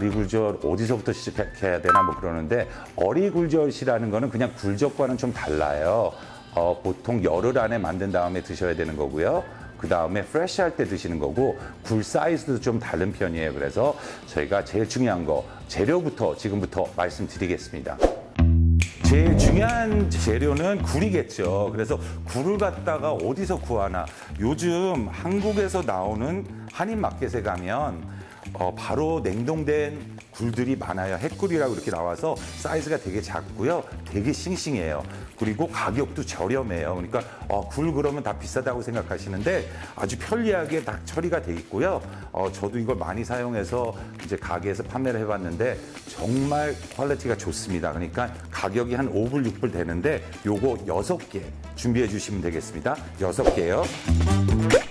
어, 어리굴젓 어디서부터 시작해야 되나 뭐 그러는데 어리굴젓이라는 거는 그냥 굴젓과는 좀 달라요. 어, 보통 열흘 안에 만든 다음에 드셔야 되는 거고요. 그 다음에 프레시 할때 드시는 거고 굴 사이즈도 좀 다른 편이에요. 그래서 저희가 제일 중요한 거 재료부터 지금부터 말씀드리겠습니다. 제일 중요한 재료는 굴이겠죠. 그래서 굴을 갖다가 어디서 구하나? 요즘 한국에서 나오는 한인 마켓에 가면 어, 바로 냉동된 굴들이 많아요. 핵굴이라고 이렇게 나와서 사이즈가 되게 작고요. 되게 싱싱해요. 그리고 가격도 저렴해요. 그러니까 어, 굴 그러면 다 비싸다고 생각하시는데 아주 편리하게 다 처리가 돼 있고요. 어, 저도 이걸 많이 사용해서 이제 가게에서 판매를 해봤는데 정말 퀄리티가 좋습니다. 그러니까 가격이 한 5불, 6불 되는데 요거 6개 준비해 주시면 되겠습니다. 6개요.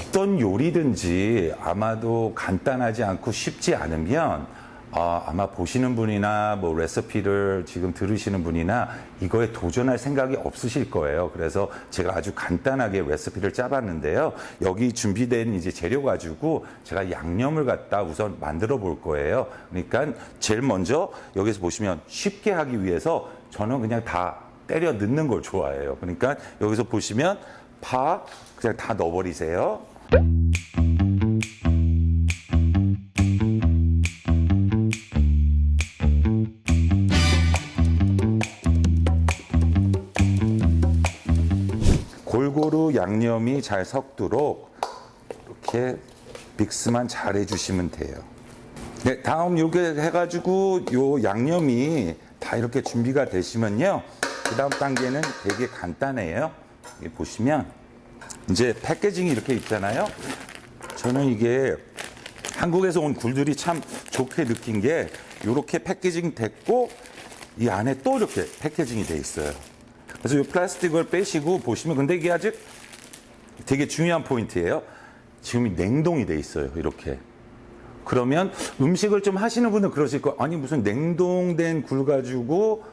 어떤 요리든지 아마도 간단하지 않고 쉽지 않으면 아, 아마 보시는 분이나 뭐 레시피를 지금 들으시는 분이나 이거에 도전할 생각이 없으실 거예요. 그래서 제가 아주 간단하게 레시피를 짜봤는데요. 여기 준비된 이제 재료 가지고 제가 양념을 갖다 우선 만들어 볼 거예요. 그러니까 제일 먼저 여기서 보시면 쉽게 하기 위해서 저는 그냥 다 때려 넣는 걸 좋아해요. 그러니까 여기서 보시면 파 그냥 다 넣어버리세요. 골고루 양념이 잘 섞도록 이렇게 믹스만 잘 해주시면 돼요. 네, 다음 요게 해가지고 요 양념이 다 이렇게 준비가 되시면요. 그 다음 단계는 되게 간단해요. 보시면 이제 패키징이 이렇게 있잖아요. 저는 이게 한국에서 온 굴들이 참 좋게 느낀 게 이렇게 패키징 됐고 이 안에 또 이렇게 패키징이 돼 있어요. 그래서 이 플라스틱을 빼시고 보시면 근데 이게 아직 되게 중요한 포인트예요. 지금 이 냉동이 돼 있어요. 이렇게. 그러면 음식을 좀 하시는 분은 그러실 거 아니 무슨 냉동된 굴 가지고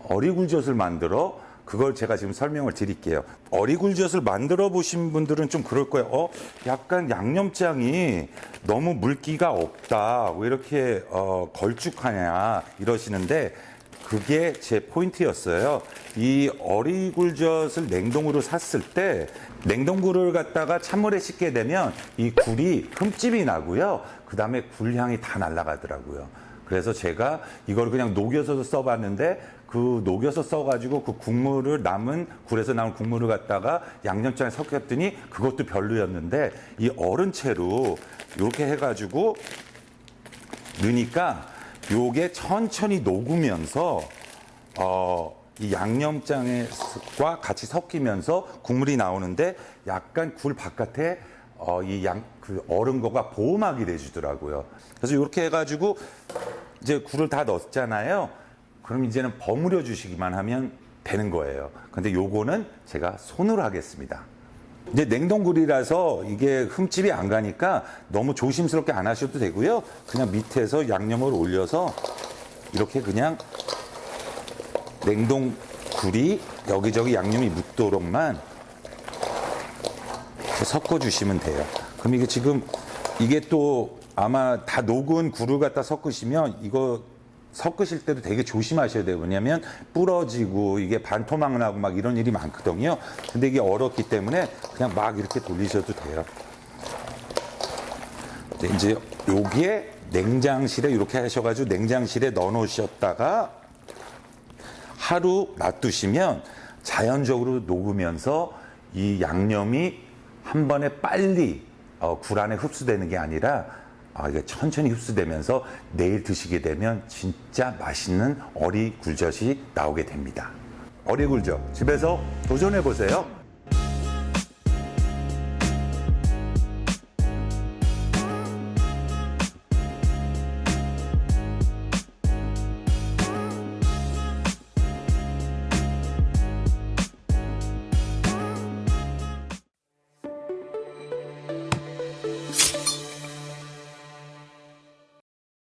어리굴젓을 만들어 그걸 제가 지금 설명을 드릴게요. 어리굴젓을 만들어 보신 분들은 좀 그럴 거예요. 어, 약간 양념장이 너무 물기가 없다. 왜 이렇게 어, 걸쭉하냐 이러시는데 그게 제 포인트였어요. 이 어리굴젓을 냉동으로 샀을 때 냉동굴을 갖다가 찬물에 씻게 되면 이 굴이 흠집이 나고요. 그 다음에 굴향이 다 날아가더라고요. 그래서 제가 이걸 그냥 녹여서 써봤는데 그 녹여서 써가지고 그 국물을 남은 굴에서 나온 국물을 갖다가 양념장에 섞였더니 그것도 별로였는데 이 얼은 채로 이렇게 해가지고 넣으니까 요게 천천히 녹으면서 어, 이 양념장과 같이 섞이면서 국물이 나오는데 약간 굴 바깥에 어, 이 양, 그 얼은 거가 보호막이 돼주더라고요. 그래서 이렇게 해가지고 이제 굴을 다 넣었잖아요. 그럼 이제는 버무려 주시기만 하면 되는 거예요. 근데 요거는 제가 손으로 하겠습니다. 이제 냉동굴이라서 이게 흠집이 안 가니까 너무 조심스럽게 안 하셔도 되고요. 그냥 밑에서 양념을 올려서 이렇게 그냥 냉동굴이 여기저기 양념이 묻도록만 섞어 주시면 돼요. 그럼 이게 지금 이게 또 아마 다 녹은 굴을 갖다 섞으시면 이거 섞으실 때도 되게 조심하셔야 돼요. 왜냐면 부러지고 이게 반토막 나고 막 이런 일이 많거든요. 근데 이게 얼었기 때문에 그냥 막 이렇게 돌리셔도 돼요. 네, 이제 여기에 냉장실에 이렇게 하셔가지고 냉장실에 넣어 놓으셨다가 하루 놔두시면 자연적으로 녹으면서 이 양념이 한 번에 빨리 어, 굴 안에 흡수되는 게 아니라 아, 이게 천천히 흡수되면서 내일 드시게 되면 진짜 맛있는 어리 굴젓이 나오게 됩니다. 어리 굴젓 집에서 도전해 보세요.